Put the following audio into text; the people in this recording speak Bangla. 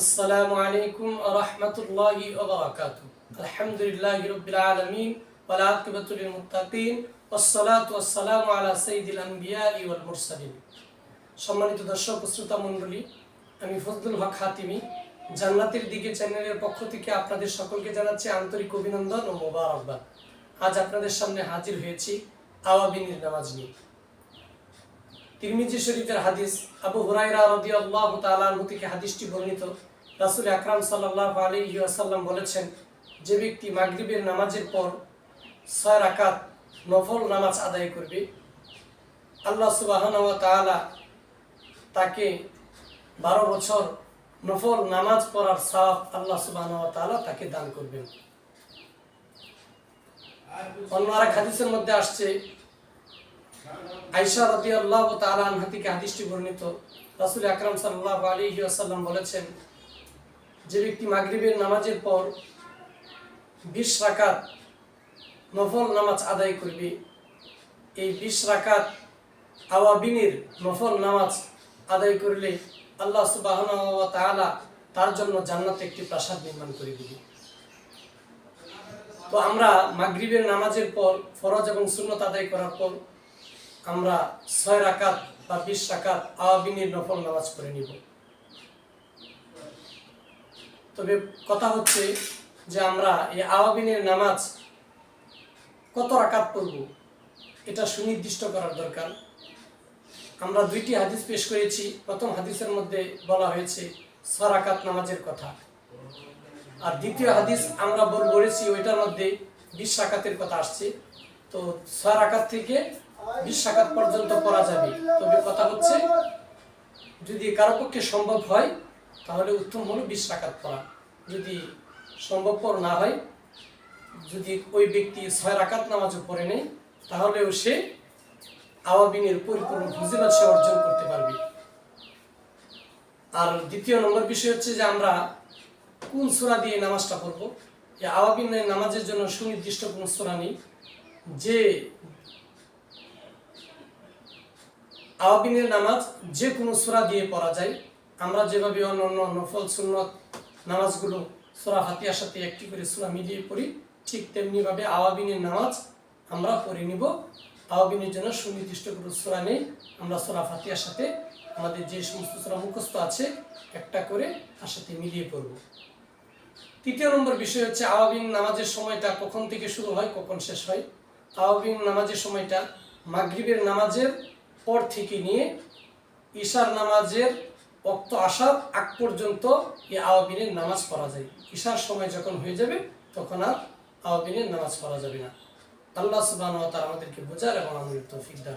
আসসালামু আলাইকুম রহমতুল্লাহি আলহামদুলিল্লাহ রবিল আলমিন ওসালাম আলা সঈদুল মুরসালিন। সম্মানিত দর্শক শ্রোতা মণ্ডলী, আমি ফজদুল হক হাতিমি, জান্নাতের দিকে চ্যানেলের পক্ষ থেকে আপনাদের সকলকে জানাচ্ছি আন্তরিক অভিনন্দন ও মোবারকবাদ। আজ আপনাদের সামনে হাজির হয়েছি আওয়াবিনীর নামাজ নিয়ে। তিরমিজি শরীফের হাদিস, আবু হুরাইরা তাআলা আনহু থেকে হাদিসটি বর্ণিত। রাসূল আকরাম সাল্লাল্লাহু আলাইহি ওয়াসাল্লাম বলেছেন, যে ব্যক্তি মাগরিবের নামাজের পর নফল নামাজ আদায় করবে, আল্লাহ সুবহানাহু ওয়া তাআলা তাকে বারো বছর নফল নামাজ পড়ার সওয়াব আল্লাহ সুবহানাহু ওয়া তাআলা তাকে দান করবেন। অন্য আরেক হাদিসের মধ্যে আসছে আইসা রাদি আল্লাহ তালা আনহা থেকে বর্ণিত। রাসুল আকরাম সাল্লাহ আলী আসাল্লাম বলেছেন, যে ব্যক্তি মাগরিবের নামাজের পর বিশ রাকাত নফল নামাজ আদায় করবে, এই বিশ রাকাত আওয়াবিনের নফল নামাজ আদায় করলে আল্লাহ সুবাহ তাআলা তার জন্য জান্নাতে একটি প্রাসাদ নির্মাণ করে দিবে। তো আমরা মাগরিবের নামাজের পর ফরজ এবং সুন্নত আদায় করার পর আমরা ছয় রাকাত বা বিশ রাকাত আওয়াবিনের নফল নামাজ করে নিব। তবে কথা হচ্ছে যে আমরা এই আওয়াবিনের নামাজ কত রাকাত পড়ব, এটা সুনির্দিষ্ট করার দরকার। আমরা দুইটি হাদিস পেশ করেছি। প্রথম হাদিসের মধ্যে বলা হয়েছে ছয় রাকাত নামাজের কথা। আর দ্বিতীয় হাদিস আমরা বল বলেছি ওইটার মধ্যে বিশ রাকাতের কথা আসছে। তো ছয় রাকাত থেকে বিশ রাকাত পর্যন্ত পড়া যাবে। তবে কথা হচ্ছে, যদি কারও পক্ষে সম্ভব হয়, তাহলে উত্তম হলো বিশ রাকাত পড়া। যদি সম্ভবপর না হয়, যদি ওই ব্যক্তি ছয় রাকাত নামাজও পড়ে নেয় তাহলেও সে আওয়াবিনের পরিপূর্ণ ফজিলত সে অর্জন করতে পারবে। আর দ্বিতীয় নম্বর বিষয় হচ্ছে যে আমরা কোন সূরা দিয়ে নামাজটা পড়ব? আওয়াবিনের নামাজের জন্য সুনির্দিষ্ট কোন সূরা নেই। যে আওয়াবিনের নামাজ যে কোনো সূরা দিয়ে পড়া যায়। আমরা যেভাবে অন্য অন্য নফল সুন্নত নামাজগুলো, সূরা হাতিয়ার সাথে একটি করে সূরা মিলিয়ে পড়ি, ঠিক তেমনিভাবে আওয়াবিনের নামাজ আমরা পড়ে নিব। আওয়াবিনের জন্য সুনির্দিষ্ট কোনো সূরা নেই। আমরা সূরা ফাতিহার সাথে আমাদের যে সমস্ত সূরা মুখস্থ আছে, একটা করে তার সাথে মিলিয়ে পড়ব। তৃতীয় নম্বর বিষয় হচ্ছে আওয়াবিন নামাজের সময়টা কখন থেকে শুরু হয়, কখন শেষ হয়? আওয়াবিন নামাজের সময়টা মাগরিবের নামাজের পর থেকে নিয়ে ঈশার নামাজের অক্ত আসার আগ পর্যন্ত এই আওয়াবিনের নামাজ পড়া যায় ঈশার সময় যখন হয়ে যাবে, তখন আর আওয়াবিনের নামাজ পড়া যাবে না আল্লাহ সুবাহ আমাদেরকে বোঝার এবং আমাদের তৌফিক দান।